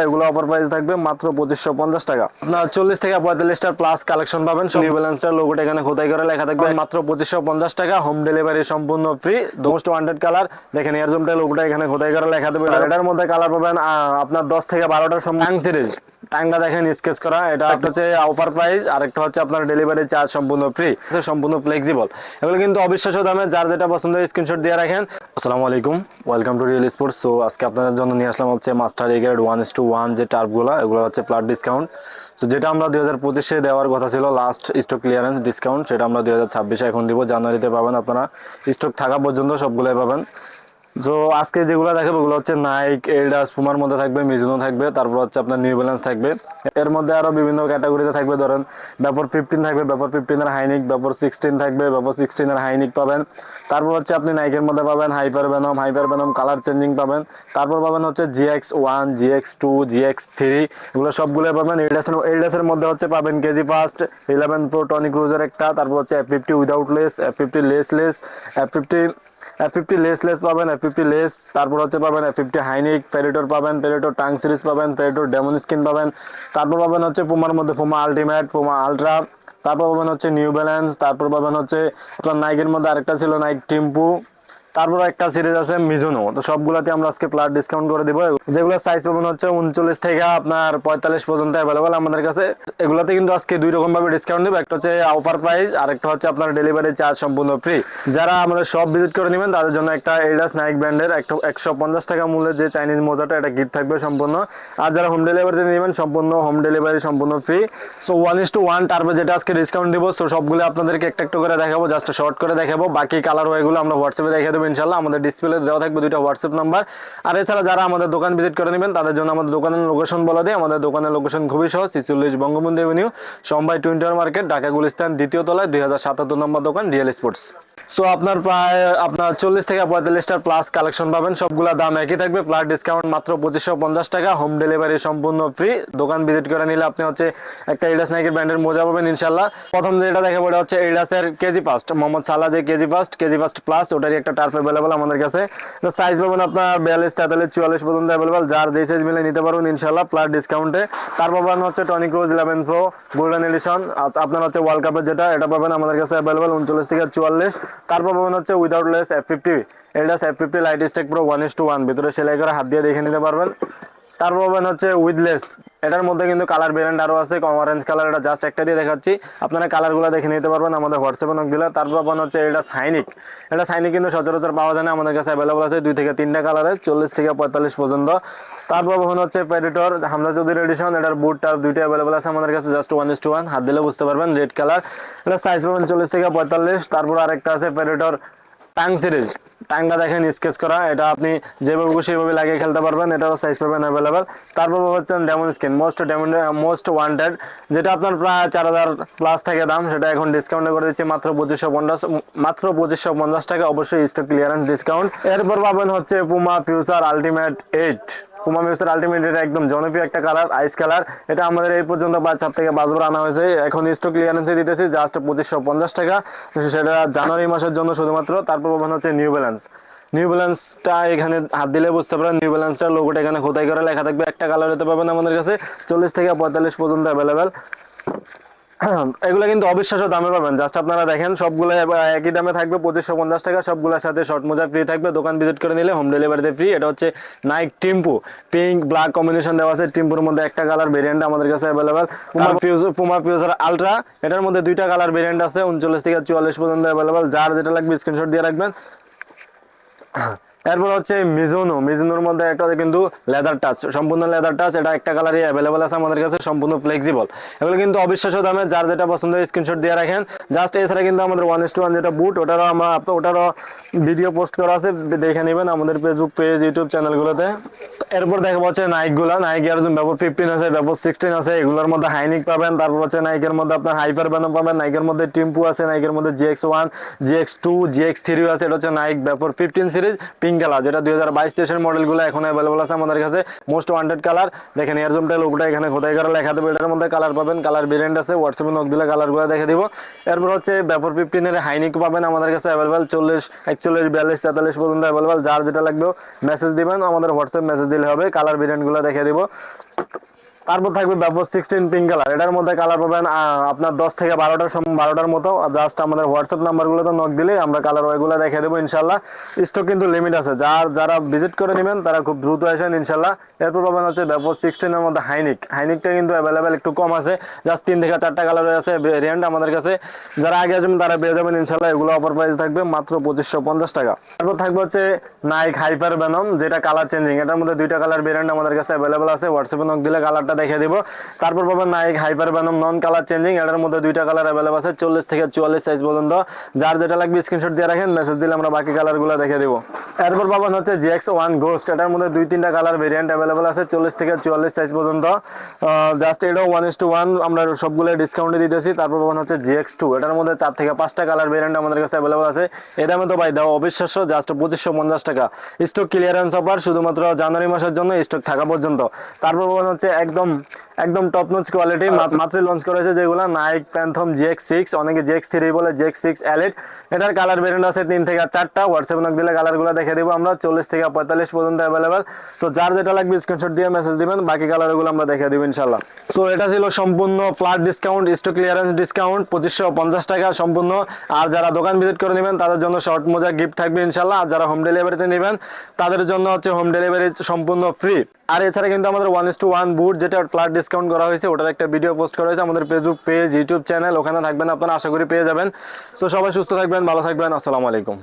এগুলো offer price থাকবে মাত্র পঁচিশশো পঞ্চাশ টাকা। আপনার চল্লিশ থেকে পঁয়তাল্লিশটা প্লাস কালেকশন পাবেন। নিউ ব্যালেন্সটার লোগোটা এখানে খোদাই করে লেখা থাকবে। মাত্র পঁচিশশো পঞ্চাশ টাকা হোম ডেলিভারি সম্পূর্ণ ফ্রি দোস্ট ওয়ান্টেড কালার দেখেন এয়ারজুমটা লোগোটা এখানে খোদাই করে লেখা দেবে এটার মধ্যে কালার পাবেন আপনার দশ থেকে বারোটার সময় সিরিজ টাইমটা দেখেন স্কেচ করা। এটা একটা হচ্ছে অফার প্রাইস আর একটা হচ্ছে আপনার ডেলিভারি চার্জ সম্পূর্ণ ফ্রি সম্পূর্ণ ফ্লেক্সিবল এগুলো কিন্তু অবিশ্বাস্য দামে যার যেটা পছন্দ স্ক্রিনশট দিয়ে রাখেন। আসসালামু আলাইকুম welcome to Real Sports so আজকে আপনাদের জন্য নিয়ে আসলাম হচ্ছে মাস্টার এগেড ওয়ান ইস টু ওয়ান যে টার্পগুলো এগুলো হচ্ছে প্লাট ডিসকাউন্ট সো যেটা আমরা দুই হাজার পঁচিশে দেওয়ার কথা ছিল লাস্ট স্টক ক্লিয়ারেন্স ডিসকাউন্ট সেটা আমরা দুই হাজার ছাব্বিশে এখন দিব। জানুয়ারিতে পাবেন আপনারা। স্টক থাকা পর্যন্ত সবগুলোই পাবেন। তো আজকে যেগুলো দেখাবো ওগুলো হচ্ছে নাইক এলডাস পুমার মধ্যে থাকবে মিজুনো থাকবে, তারপর হচ্ছে আপনার নিউ ব্যালেন্স থাকবে। এর মধ্যে আরও বিভিন্ন ক্যাটাগরিতে থাকবে, ধরেন ব্যাপর ফিফটিন থাকবে ব্যাপর ফিফটিনের হাইনিক ব্যাপর সিক্সটিন থাকবে ব্যাপর সিক্সটিনের হাইনিক পাবেন। তারপর হচ্ছে আপনি নাইকের মধ্যে পাবেন Hyper Venom Hyper Venom colour changing পাবেন। তারপর পাবেন হচ্ছে GX one GX two GX three এগুলো সবগুলো পাবেন। এলডাসের এলডাসের মধ্যে হচ্ছে পাবেন KG first eleven pro Toni Kroos, তারপর হচ্ছে F fifty without lace F fifty lace lace F fifty F fifty lace lace পাবেন এফ ফিফটি লেস তারপর হচ্ছে পাবেন এফ ফিফটি হাইনিক পেরিটোর পাবেন পেরিটোর টাং সিরিজ পাবেন পেরিটোর ডেমন স্কিন পাবেন, তারপর পাবেন হচ্ছে পুমার মধ্যে পুমা আলটিমেট পুমা আলট্রা তারপর পাবেন হচ্ছে নিউ ব্যালেন্স তারপর পাবেন হচ্ছে আপনার নাইকের মধ্যে আরেকটা ছিল নাইক টিম্পু তারপর একটা সিরিজ আছে মিজুনো। তো সবগুলাতে আমরা আজকে প্লাট ডিসকাউন্ট করে দিব। যেগুলো সাইজ পাবেন হচ্ছে উনচল্লিশ থেকে আপনার পঁয়তাল্লিশ পর্যন্ত অ্যাভেলেবল আমাদের কাছে। এগুলোতে কিন্তু আজকে দুই রকম ভাবে ডিসকাউন্ট দেবো। একটা হচ্ছে অফার প্রাইস আর একটা হচ্ছে আপনার ডেলিভারি চার্জ সম্পূর্ণ ফ্রি যারা আমাদের সব ভিজিট করে নেবেন, তাদের জন্য একটা এডাস নাইক ব্র্যান্ডের একটা একশো পঞ্চাশ টাকা মূল্যের যে চাইনিজ মোজাটা, এটা গিফট থাকবে সম্পূর্ণ। আর যারা হোম ডেলিভারিতে নেবেন, সম্পূর্ণ হোম ডেলিভারি সম্পূর্ণ free so one is to one টার্বে যেটা আজকে ডিসকাউন্ট দিব সো সবগুলো আপনাদেরকে একটা একটা করে দেখাবো জাস্ট শর্ট করে দেখাবো। বাকি কালার ওয়েগুলো আমরা হোয়াটসঅ্যাপে দেখিয়ে দেবো। ইনশাল্লাহ আমাদের ডিসপ্লে দেওয়া থাকবে দুইটা হোয়াটসঅ্যাপ নাম্বার আর এছাড়া যারা আমাদের দোকান ভিজিট করে নেবেন, তাদের জন্য আমাদের দোকানের লোকেশন বলা দিই। আমাদের দোকানের লোকেশন খুবই সহজ সিচুল্লিশ বঙ্গবন্ধু এভিনিউ সোমবাই টোয়েন্টি মার্কেট ঢাকা গুলিস্তান, দ্বিতীয় তলায়, দুই হাজার সাতাত্তর নম্বর দোকান রিয়েল স্পোর্টস সো আপনার প্রায়, আপনার চল্লিশ থেকে পঁয়তাল্লিশটার প্লাস কালেকশন পাবেন। সবগুলা দাম একই থাকবে। প্লাস ডিসকাউন্ট মাত্র পঁচিশশো পঞ্চাশ টাকা। হোম ডেলিভারি সম্পূর্ণ ফ্রি দোকান ভিজিট করে নিলে আপনি হচ্ছে একটা এডাস নাইকের ব্র্যান্ডের মোজা পাবেন ইনশাল্লাহ প্রথম যেটা দেখাবো, এটা হচ্ছে এডাসের কেজি ফার্স্ট মোহাম্মদ সালা যে KG first KG first plus ওটারই একটা টার্ফ অ্যাভেলেবল আমাদের কাছে। সাইজ পাবেন আপনার বিয়াল্লিশ, তেতাল্লিশ, চুয়াল্লিশ পর্যন্ত অ্যাভেলেবল যার যে সাইজ মিলে নিতে পারবেন ইনশাল্লাহ ডিসকাউন্টে পাবেন হচ্ছে Toni Kroos eleven pro golden edition আপনার হচ্ছে ওয়ার্ল্ড কাপের যেটা, এটা পাবেন আমাদের কাছে অ্যাভেলেবল উনচল্লিশ থেকে চুয়াল্লিশ। তারপর পাবেন হচ্ছে উইদাউট লেস এফ ফিফটি এটা এফ ফিফটি লাইট স্টেক পুরো ওয়ান ইস টু ওয়ান ভিতরে সেলাই করে, হাত দিয়ে দেখে নিতে পারবেন। তারপর পাবেন হচ্ছে উইথলেস এটার মধ্যে কিন্তু কালার ভেরিয়েন্ট আরও আছে অরেঞ্জ কালার এটা জাস্ট একটা দিয়ে দেখাচ্ছি। আপনারা কালারগুলো দেখে নিতে পারবেন আমাদের হোয়াটসঅ্যাপে নক দিলে। তারপর পাবেন হচ্ছে এটা সাইনিক এটা সাইনিক কিন্তু সচরাচর পাওয়া যায় না, আমাদের কাছে অ্যাভেলেবল আছে দুই থেকে তিনটা কালারের চল্লিশ থেকে পঁয়তাল্লিশ পর্যন্ত। তারপর পাবেন হচ্ছে প্যারিটর হামজা চৌধুরী এডিশন এটার বুটটা দুইটা অ্যাভেলেবল আছে আমাদের কাছে just one is to one হাত দিলে বুঝতে পারবেন রেড কালার এটা সাইজ পাবেন চল্লিশ থেকে পঁয়তাল্লিশ। তারপর আরেকটা আছে প্যারিটর টাং সিরিজ টাংটা দেখেন স্কেচ করা। এটা আপনি যেভাবে সেভাবে লাগিয়ে খেলতে পারবেন। এটারও সাইজ পাবেন অ্যাভেলেবেল তারপর হচ্ছেন demon skin most demon most wanted যেটা আপনার প্রায় চার হাজার প্লাস থেকে দাম, সেটা এখন ডিসকাউন্টে করে দিচ্ছি। মাত্র পঁচিশশো পঞ্চাশ, মাত্র পঁচিশশো পঞ্চাশ টাকা অবশ্যই স্টক ক্লিয়ারেন্স ডিসকাউন্ট এরপর পাবেন হচ্ছে Puma Future Ultimate eight Puma মিউসের ultimate এটা একদম জনপ্রিয় একটা কালার আইস কালার এটা আমাদের এই পর্যন্ত চার থেকে পাঁচবার আনা হয়েছে। এখন স্টক ক্লিয়ারেন্সে দিতেছি জাস্ট পঁচিশশো পঞ্চাশ টাকা। সেটা জানুয়ারি মাসের জন্য শুধুমাত্র, তারপর হচ্ছে নিউ ব্যালেন্স নিউ ব্যালেন্সটা এখানে হাত দিলে বুঝতে পারেন নিউ ব্যালেন্সটার লোগোটা এখানে খোদাই করে লেখা থাকবে। একটা কালার হতে পাবেন আমাদের কাছে, চল্লিশ থেকে পঁয়তাল্লিশ পর্যন্ত অ্যাভেলেবেল এগুলো কিন্তু অবিশ্বাস্য দামে পাবেন। জাস্ট আপনারা দেখেন সবগুলো একই দামে থাকবে পঁচিশশো পঞ্চাশ টাকা সবগুলোর সাথে শর্ট মোজা ফ্রি থাকবে। দোকান ভিজিট করে নিলে হোম ডেলিভারিতে ফ্রি এটা হচ্ছে Nike Tiempo pink black combination দেওয়া আছে। টিম্পুর মধ্যে একটা কালার ভেরিয়েন্ট আমাদের কাছে available Puma Future Puma Future ultra এটার মধ্যে দুইটা কালার ভেরিয়েন্ট আছে উনচল্লিশ থেকে চুয়াল্লিশ পর্যন্ত অ্যাভেলেবেল যার যেটা লাগবে স্ক্রিনশট দিয়ে রাখবেন। এরপর হচ্ছে মিজোনো। মিজোনোর মধ্যে একটা কিন্তু লেদার টাচ সম্পূর্ণ লেদার টাচ এটা একটা কালারই অ্যাভেলেবল আছে আমাদের কাছে, সম্পূর্ণ ফ্লেক্সিবল এগুলো কিন্তু অবিশ্বাস্য দামে, যার যেটা পছন্দ স্ক্রিনশট দিয়ে রাখেন। জাস্ট এছাড়া কিন্তু আমাদের ওয়ান ইস টু ওয়ান যেটা বুট ওটারও আমরা ওটারও ভিডিও পোস্ট করা আছে, দেখে নেবেন আমাদের ফেসবুক পেজ ইউটিউব চ্যানেলগুলোতে এরপর দেখা হচ্ছে নাইকগুলো নাইক এর ব্যাপক ফিফটিন আছে ব্যাপক সিক্সটিন আছে, এগুলোর মধ্যে হাইনিক পাবেন। তারপর হচ্ছে নাইকের মধ্যে আপনার হাইপার ব্যানো পাবেন। নাইকের মধ্যে টিম্পু আছে নাইকের মধ্যে GX one GX two GX three আছে। এটা হচ্ছে নাইক ব্যাপার ফিফটিন সিরিজ পিঙ্ক কালার যেটা দুই হাজার বাইশ তেইশের মডেলগুলো এখন অ্যাভেলেবল আছে আমাদের কাছে। মোস্ট ওয়ান্টেড কালার দেখেন এয়ারজোমটা লোকটা এখানে খোদাই করে লেখা দেবো। এটার মধ্যে কালার পাবেন কালার ভেরিয়েন্ট আছে। হোয়াটসঅ্যাপে নক দিলে কালারগুলো দেখে দিব। এরপর হচ্ছে ব্যাপর ফিফটিনের হাইনিক পাবেন আমাদের কাছে অ্যাভেলেবেল চল্লিশ একচল্লিশ, বিয়াল্লিশ, তেতাল্লিশ পর্যন্ত অ্যাভেলেবল যার যেটা লাগবে মেসেজ দিবেন। আমাদের হোয়াটসঅ্যাপ মেসেজ দিলে হবে। কালার ভেরিয়েন্টগুলো দেখে দিব। তারপর থাকবে ব্যাপক সিক্সটিন পিঙ্ক কালার এটার মধ্যে কালার পাবেন আপনার দশ থেকে বারোটার সম- বারোটার মতো। জাস্ট আমাদের হোয়াটসঅ্যাপ নাম্বারগুলোতে নক দিলে আমরা কালার ওইগুলো দেখে দেবো ইনশাল্লাহ স্টক কিন্তু লিমিট আছে। যার, যারা ভিজিট করে নেবেন, তারা খুব দ্রুত আসেন ইনশাল্লাহ এরপর পাবেন হচ্ছে ব্যাপক সিক্সটিনের মধ্যে হাইনিক হাইনিকটা কিন্তু অ্যাভেলেবেল একটু কম আছে। জাস্ট তিন থেকে চারটা কালার আছে ভেরিয়েন্ট আমাদের কাছে। যারা আগে আসবেন, তারা পেয়ে যাবেন ইনশাল্লাহ এগুলো অফার প্রাইস থাকবে মাত্র পঁচিশশো পঞ্চাশ টাকা। তারপর থাকবে হচ্ছে নাইক হাইপার ব্যানম যেটা কালার চেঞ্জিং এটার মধ্যে দুইটা কালার ভেরিয়েন্ট আমাদের কাছে অ্যাভেলেবল আছে। হোয়াটসঅ্যাপে নক দিলে কালারটা দেখে দিব। তারপর পাবেন Nike Hyper Venom non colour changing এটার মধ্যে দুইটা কালার অ্যাভেলেবল আছে, চল্লিশ থেকে চুয়াল্লিশ সাইজ পর্যন্ত। যার যেটা লাগবে স্ক্রিনশট দিয়ে রাখেন মেসেজ দিলে আমরা বাকি কালারগুলো দেখে দিব। এরপর পাবেন হচ্ছে জিএক্স ওয়ান গোস্ট এটার মধ্যে দুই তিনটা কালার ভেরিয়েন্ট অ্যাভেলেবল আছে, চল্লিশ থেকে চুয়াল্লিশ সাইজ পর্যন্ত। জাস্ট এটাও ওয়ান ইস টু ওয়ান আমরা সবগুলো ডিসকাউন্টে দিতেছি। তারপর পাবেন হচ্ছে জিএক্স টু এটার মধ্যে চার থেকে পাঁচটা কালার ভেরিয়েন্ট আমাদের কাছে অ্যাভেলেবল আছে। এটা মতো ভাই দেওয়া অবিশ্বাস্য জাস্ট পঁচিশশো পঞ্চাশ টাকা। স্টক ক্লিয়ারেন্স অফার শুধুমাত্র জানুয়ারি মাসের জন্য স্টক থাকা পর্যন্ত। তারপর পাবেন হচ্ছে একদম একদম একদম টপ নোচ কোয়ালিটি মাত্র লঞ্চ করেছে যেগুলো নাইক প্যান্থম জিএক্স সিক্স অনেকে জিএক্স থ্রি বলে জিএক্স সিক্স এলিট এটার কালার ভেরিয়েন্ট আছে তিন থেকে চারটা। হোয়াটসঅ্যাপ নক দিলে কালারগুলো দেখে দিব আমরা। চল্লিশ থেকে পঁয়তাল্লিশ পর্যন্ত অ্যাভেলেবেল সো যার যেটা লাগবে স্ক্রিনশট দিয়ে মেসেজ দিবেন। বাকি কালারগুলো আমরা দেখে দিব ইনশাল্লাহ সো এটা ছিল সম্পূর্ণ flat discount stock clearance discount পঁচিশশো পঞ্চাশ টাকা সম্পূর্ণ। আর যারা দোকান ভিজিট করে নেবেন তাদের জন্য শর্ট মোজা গিফট থাকবে ইনশাল্লাহ আর যারা হোম ডেলিভারিতে নেবেন তাদের জন্য হচ্ছে হোম ডেলিভারি সম্পূর্ণ ফ্রি আর এছাড়া কিন্তু আমাদের one is to one boot যেটা ফ্ল্যাট ডিসকাউন্ট করা হয়েছে, ওটার একটা ভিডিও পোস্ট করা হয়েছে আমাদের ফেসবুক পেজ ইউটিউব চ্যানেল ওখানে থাকবেন, আপনারা আশা করি পেয়ে যাবেন। তো সবাই সুস্থ থাকবেন, ভালো থাকবেন, আসসালামু আলাইকুম।